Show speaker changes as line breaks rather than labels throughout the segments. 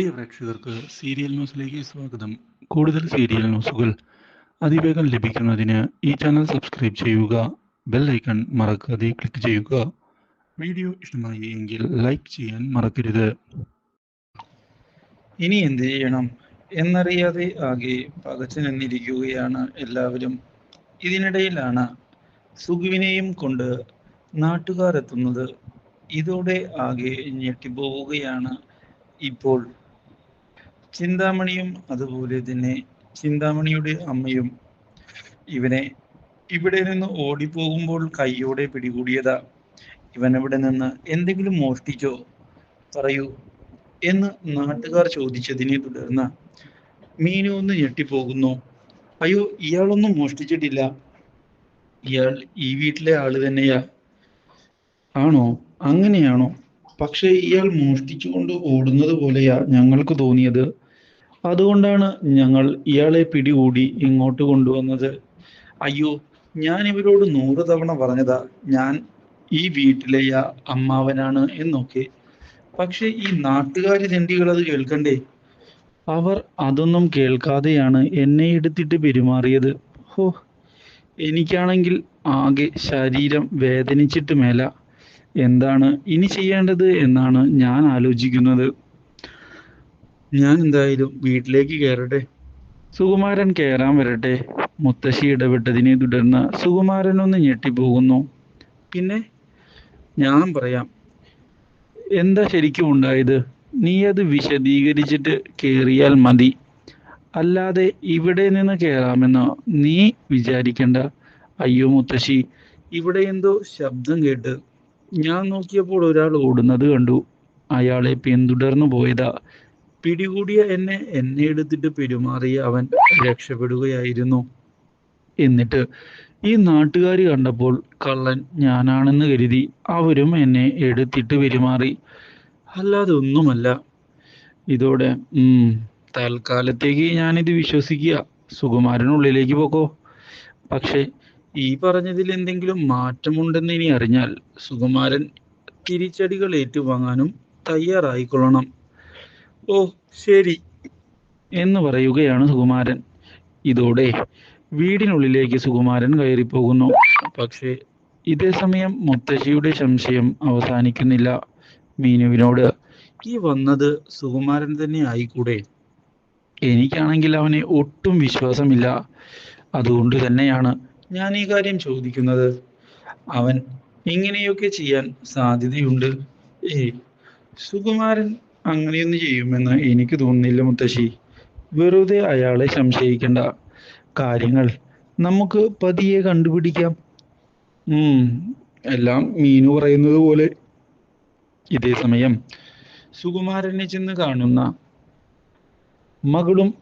പ്രിയ പ്രേക്ഷകർക്ക് സീരിയൽ ന്യൂസിലേക്ക് സ്വാഗതം. കൂടുതൽ സീരിയൽ ന്യൂസുകൾ അതിവേഗം ലഭിക്കുന്നതിന് ഈ ചാനൽ സബ്സ്ക്രൈബ് ചെയ്യുക ബെൽ ഐക്കൺ മറക്കാതെ ക്ലിക്ക് ചെയ്യുക. വീഡിയോ ഇഷ്ടമായി എങ്കിൽ ലൈക്ക് ചെയ്യാൻ മറക്കരുത്.
ഇനി എന്ത് ചെയ്യണം എന്നറിയാതെ ആകെ പകച്ചു നിന്നിരിക്കുകയാണ് എല്ലാവരും. ഇതിനിടയിലാണ് സുഖുവിനെയും കൊണ്ട് നാട്ടുകാരെത്തുന്നത്. ഇതോടെ ആകെ ഞെട്ടിപ്പോവുകയാണ് ഇപ്പോൾ ചിന്താമണിയും അതുപോലെ തന്നെ ചിന്താമണിയുടെ അമ്മയും ഇവനെ ഇവിടെ നിന്ന് ഓടിപ്പോകുമ്പോൾ കൈയോടെ പിടികൂടിയതാ. ഇവൻ ഇവിടെ നിന്ന് എന്തെങ്കിലും മോഷ്ടിച്ചോ? പറയൂ എന്ന് നാട്ടുകാർ ചോദിച്ചതിനെ തുടർന്ന് മീനു ഒന്ന് ഞെട്ടിപ്പോകുന്നു. അയ്യോ ഇയാളൊന്നും മോഷ്ടിച്ചിട്ടില്ല. ഇയാൾ ഈ വീട്ടിലെ ആൾ തന്നെയാ. ആണോ? അങ്ങനെയാണോ? പക്ഷേ ഇയാൾ മോഷ്ടിച്ചുകൊണ്ട് ഓടുന്നത് പോലെയാ ഞങ്ങൾക്ക് തോന്നിയത്. അതുകൊണ്ടാണ് ഞങ്ങൾ ഇയാളെ പിടികൂടി ഇങ്ങോട്ട് കൊണ്ടുവന്നത്. അയ്യോ ഞാൻ ഇവരോട് നൂറ് തവണ പറഞ്ഞതാ ഞാൻ ഈ വീട്ടിലെ അമ്മാവനാണ് എന്നൊക്കെ. പക്ഷെ ഈ നാട്ടുകാരി തെണ്ടികൾ അത് കേൾക്കണ്ടേ? അവർ അതൊന്നും കേൾക്കാതെയാണ് എന്നെ എടുത്തിട്ട് പെരുമാറിയത്. ഹോ എനിക്കാണെങ്കിൽ ആകെ ശരീരം വേദനിച്ചിട്ട് മേല. എന്താണ് ഇനി ചെയ്യേണ്ടത് എന്നാണ് ഞാൻ ആലോചിക്കുന്നത്. ഞാൻ എന്തായാലും വീട്ടിലേക്ക് കയറട്ടെ. സുകുമാരൻ കയറാൻ വരട്ടെ. മുത്തശ്ശി ഇടപെട്ടതിനെ തുടർന്ന് സുകുമാരൻ ഒന്ന് ഞെട്ടിപ്പോകുന്നു. പിന്നെ? ഞാൻ പറയാം. എന്താ ശരിക്കും ഉണ്ടായത്? നീ അത് വിശദീകരിച്ചിട്ട് കയറിയാൽ മതി. അല്ലാതെ ഇവിടെ നിന്ന് കയറാമെന്നോ നീ വിചാരിക്കണ്ട. അയ്യോ മുത്തശ്ശി ഇവിടെ എന്തോ ശബ്ദം കേട്ട് ഞാൻ നോക്കിയപ്പോൾ ഒരാൾ ഓടുന്നത് കണ്ടു. അയാളെ പിന്തുടർന്നു പോയതാ. പിടികൂടിയ എന്നെ എന്നെ എടുത്തിട്ട് പെരുമാറിയ അവൻ രക്ഷപ്പെടുകയായിരുന്നു. എന്നിട്ട് ഈ നാട്ടുകാർ കണ്ടപ്പോൾ കള്ളൻ ഞാനാണെന്ന് കരുതി അവരും എന്നെ എടുത്തിട്ട് പെരുമാറി. അല്ലാതെ ഒന്നുമല്ല. ഇതോടെ തൽക്കാലത്തേക്ക് ഞാനിത് വിശ്വസിക്കുക. സുകുമാരനുള്ളിലേക്ക് പോക്കോ. പക്ഷേ ഈ പറഞ്ഞതിൽ എന്തെങ്കിലും മാറ്റമുണ്ടെന്ന് ഇനി അറിഞ്ഞാൽ സുകുമാരൻ തിരിച്ചടികൾ ഏറ്റുവാങ്ങാനും തയ്യാറായിക്കൊള്ളണം. ഓ ശരി എന്ന് പറയുകയാണ് സുകുമാരൻ. ഇതോടെ വീടിനുള്ളിലേക്ക് സുകുമാരൻ കയറിപ്പോകുന്നു. പക്ഷേ ഇതേ സമയം മുത്തശ്ശിയുടെ സംശയം അവസാനിക്കുന്നില്ല. മീനുവിനോട് ഈ വന്നത് സുകുമാരൻ തന്നെ ആയിക്കൂടെ? എനിക്കാണെങ്കിൽ അവനെ ഒട്ടും വിശ്വാസമില്ല. അതുകൊണ്ട് തന്നെയാണ് ഞാൻ ഈ കാര്യം ചോദിക്കുന്നത് അവൻ ഇങ്ങനെയൊക്കെ ചെയ്യാൻ സാധ്യതയുണ്ട്. ഏ സുകുമാരൻ അങ്ങനെയൊന്നും ചെയ്യുമെന്ന് എനിക്ക് തോന്നുന്നില്ല മുത്തശ്ശി. വെറുതെ അയാളെ സംശയിക്കേണ്ട. കാര്യങ്ങൾ നമുക്ക് പതിയെ കണ്ടുപിടിക്കാം. ഉം എല്ലാം മീനു പറയുന്നത് പോലെ. ഇതേ സമയം സുകുമാരനെ ചെന്ന് കാണുന്ന മകളും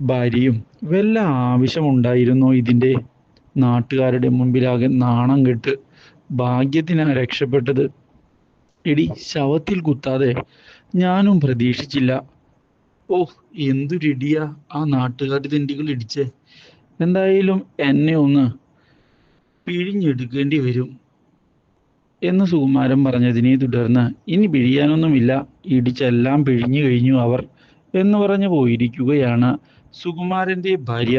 ഭാര്യയും വല്ല ആവശ്യമുണ്ടായിരുന്നോ ഇതിന്റെ? നാട്ടുകാരുടെ മുമ്പിലാകെ നാണം കെട്ട് ഭാഗ്യത്തിനാ രക്ഷപ്പെട്ടത്. എടി ശവത്തിൽ കുത്താതെ ഞാനും പ്രതീക്ഷിച്ചില്ല. ഓ എന്തൊരിടിയാ ആ നാട്ടുകാരുടെ തെണ്ടികൾ ഇടിച്ചേ. എന്തായാലും എന്നെ ഒന്ന് പിഴിഞ്ഞെടുക്കേണ്ടി വരും എന്ന് സുകുമാരൻ പറഞ്ഞതിനെ തുടർന്ന് ഇനി പിഴിയാനൊന്നുമില്ല. ഇടിച്ചെല്ലാം പിഴിഞ്ഞു കഴിഞ്ഞു അവർ എന്ന് പറഞ്ഞു പോയിരിക്കുകയാണ് സുകുമാരന്റെ ഭാര്യ.